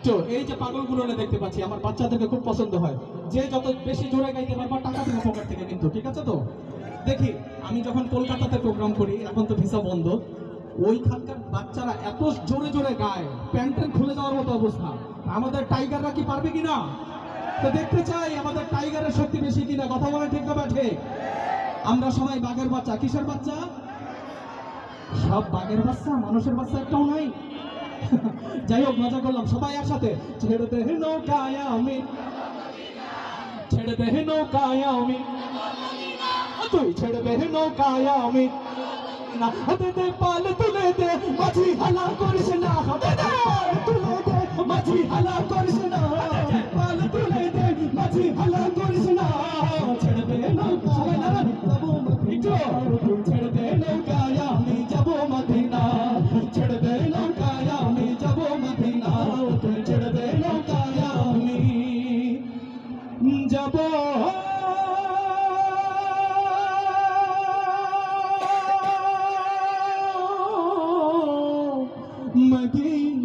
একটু এই যে পাগলগুলো দেখতে পাচ্ছি, আমার বাচ্চাদেরকে খুব পছন্দ হয়। যে যত বেশি জোরে গাইতে পারবা টাকা দেবো পকেট থেকে কিন্তু, ঠিক আছে তো? দেখি, আমি যখন কলকাতাতে প্রোগ্রাম করি, এখন তো ভিসা বন্ধ, ওইখানকার বাচ্চারা এত জোরে জোরে গায়, প্যান্টের খুলে যাওয়ার মতো অবস্থা। আমাদের টাইগাররা কি পারবে কিনা? তো দেখতে চাই, আমাদের টাইগারের শক্তি বেশি কিনা, কথা বলে ঠিক না ঠিক আমরা সবাই বাঘের বাচ্চা, কিসের বাচ্চা? সব বাঘের বাচ্চা, মানুষের বাচ্চা একটাও নাই। যাই হোক মজা করলাম। সবাই একসাথে। ছেড়েতে নৌকায় আমি। ছেড়ে নৌকায় আমি। তুই ছেড়েতে নৌকায় আমি। ছেড়ে নৌকায় مدینہ